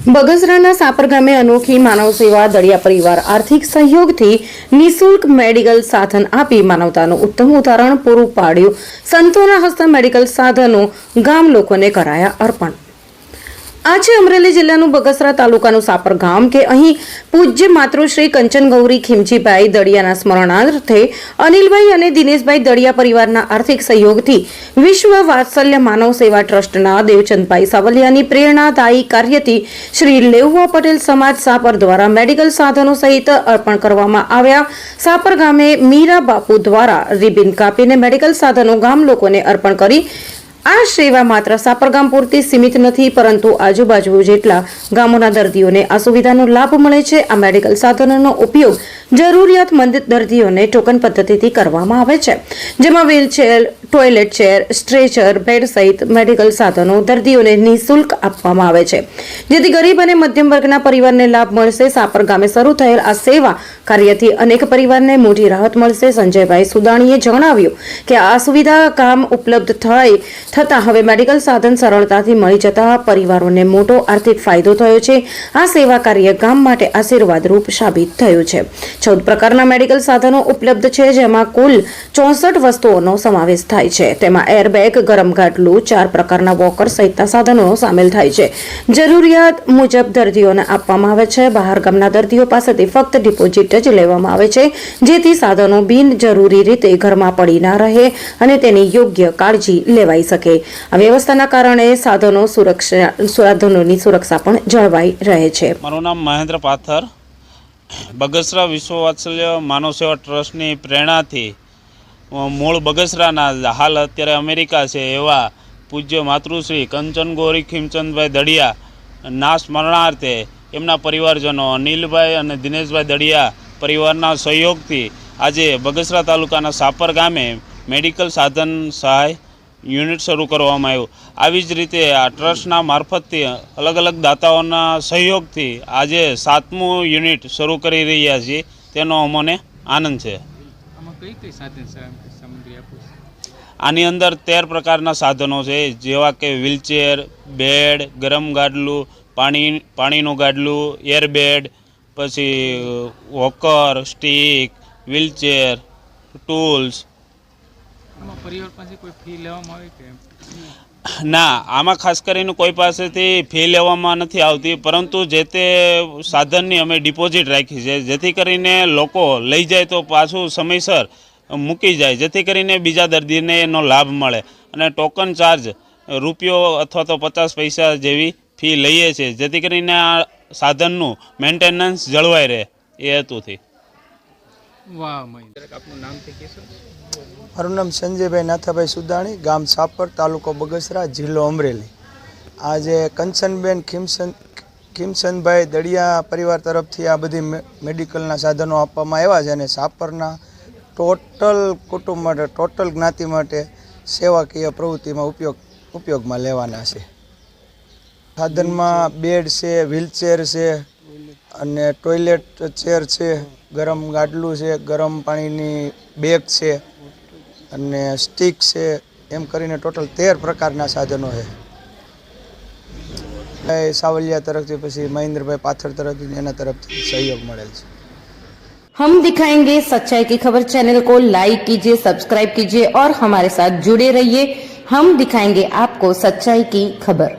બગસરાના સાપર ગામે અનોખી માનવ સેવા દળિયા પરિવાર આર્થિક સહયોગથી નિઃશુલ્ક મેડિકલ સાધન આપી માનવતાનું ઉત્તમ ઉદાહરણ પૂરું પાડ્યું. સંતોના હસ્તે મેડિકલ સાધનો ગામ લોકોને કરાયા અર્પણ. આજે અમરેલી જિલ્લાનું બગસરા તાલુકાનું સાપર ગામ કે અહીં પૂજ્ય માતૃશ્રી કંચન ગૌરી ખીમજીભાઈ દળિયાના સ્મરણાર્થે અનિલભાઈ અને દિનેશભાઈ દળિયા પરિવારના આર્થિક સહયોગથી વિશ્વ વાત્સલ્ય માનવ સેવા ટ્રસ્ટના દેવચંદભાઈ સાવલિયાની પ્રેરણાદાયી કાર્યથી શ્રી લેઉવા પટેલ સમાજ સાપર દ્વારા મેડિકલ સાધનો સહિત અર્પણ કરવામાં આવ્યા. સાપર ગામે મીરા બાપુ દ્વારા રિબિન કાપીને મેડિકલ સાધનો ગામ લોકોને અર્પણ કરી આ સેવા માત્ર સાપરગામ પૂરતી સીમિત નથી, પરંતુ આજુબાજુ જેટલા ગામોના દર્દીઓને આ સુવિધાનો લાભ મળે છે. આ મેડિકલ સાધનોનો ઉપયોગ જરૂરિયાતમંદ દર્દીઓને ટોકન પદ્ધતિથી કરવામાં આવે છે, જેમાં wheelchair toilet chair stretcher bed સહિત મેડિકલ સાધનો દર્દીઓને નિઃશુલ્ક આપવામાં આવે છે. જેથી ગરીબ અને મધ્યમ વર્ગના પરિવારને લાભ મળશે. સાપર ગામે શરૂ થયેલ આ સેવા કાર્યથી અનેક પરિવારને મોટી રાહત મળશે. સંજયભાઈ સુદાણીએ જણાવ્યું કે આ સુવિધા કામ ઉપલબ્ધ થઈ થતાં હવે મેડિકલ સાધન સરળતાથી મળી જતા પરિવારોને મોટો આર્થિક ફાયદો થયો છે. આ સેવા કાર્ય ગામ માટે આશીર્વાદરૂપ સાબિત થયું છે. ચૌદ પ્રકારના મેડિકલ સાધનો ઉપલબ્ધ છે, જેમાં કુલ ચોસઠ વસ્તુઓનો સમાવેશ થાય છે. તેમાં એરબેગ ગરમ ગાટલું, ચાર પ્રકારના વોકર સહિતના સાધનો સામેલ થાય છે. જરૂરિયાત મુજબ દર્દીઓને આપવામાં આવે છે. બહાર ગામના દર્દીઓ પાસેથી ફક્ત ડિપોઝિટ જ લેવામાં આવે છે, જેથી સાધનો બિનજરૂરી રીતે ઘરમાં પડી ના રહે અને તેની યોગ્ય કાળજી લેવાઈ શકે. આ વ્યવસ્થાના કારણે સાધનો સુરક્ષા, સાધનોની સુરક્ષા પણ જળવાઈ રહે છે. મારું નામ મહેન્દ્ર પાથર. બગસરા વિશ્વવાત્સલ્ય માનવ સેવા ટ્રસ્ટની પ્રેરણાથી મૂળ બગસરાના હાલ અત્યારે અમેરિકા છે એવા પૂજ્ય માતૃશ્રી કંચન ગોરી, ખીમચંદભાઈ દડિયા ના સ્મરણાર્થે એમના પરિવારજનો અનિલભાઈ અને દિનેશભાઈ દડિયા પરિવારના સહયોગથી આજે બગસરા તાલુકાના સાપર ગામે મેડિકલ સાધન સહાય યુનિટ શરૂ કરવામાં આવ્યું. આવી જ રીતે આ ટ્રસ્ટના મારફતથી અલગ અલગ દાતાઓના સહયોગથી આજે સાતમું યુનિટ શરૂ કરી રહ્યા છીએ. તેનો અમને આનંદ છે. આની અંદર તેર પ્રકારના સાધનો છે. જેવા કે વ્હીલચેર બેડ ગરમ ગાડલું પાણી પાણીનું ગાડલું એરબેડ પછી વોકર સ્ટીક વ્હીલચેર ટૂલ્સ ના, આમાં ખાસ કરીને કોઈ પાસેથી ફી લેવામાં નથી આવતી, પરંતુ જે તે સાધનની અમે ડિપોઝિટ રાખી છે, જેથી કરીને લોકો લઈ જાય તો પાછું સમયસર મૂકી જાય, જેથી કરીને બીજા દર્દીને એનો લાભ મળે. અને ટોકન ચાર્જ રૂપિયો અથવા તો પચાસ પૈસા જેવી ફી લઈએ છીએ, જેથી કરીને આ સાધનનું મેન્ટેનન્સ જળવાઈ રહે, એ હેતુથી. વાહ આપનું નામ તે કહેશો? મારું નામ સંજયભાઈ નાથાભાઈ સુદાણી ગામ સાપર તાલુકો બગસરા જિલ્લો અમરેલી. આજે કંચનબેન ખીમસન ખીમસનભાઈ દળિયા પરિવાર તરફથી આ બધી મેડિકલના સાધનો આપવામાં આવ્યા છે અને સાપરના ટોટલ કુટુંબ માટે ટોટલ જ્ઞાતિ માટે સેવાકીય પ્રવૃત્તિમાં ઉપયોગ ઉપયોગમાં લેવાના છે. સાધનમાં બેડ છે વ્હીલચેર છે અને ટોયલેટ ચેર છે ગરમ ગાડલું છે ગરમ પાણીની બેગ છે અને સ્ટીક છે એમ કરીને ટોટલ તેર પ્રકારના સાધનો છે એ સાવલિયા તરફથી પછી મહેન્દ્રભાઈ પાથર તરફથી એના તરફથી સહયોગ મળેલ છે हम दिखाएंगे सच्चाई की खबर चैनल को लाइक कीजिए सब्सक्राइब कीजिए और हमारे साथ जुड़े रहिए हम दिखाएंगे आपको सच्चाई की खबर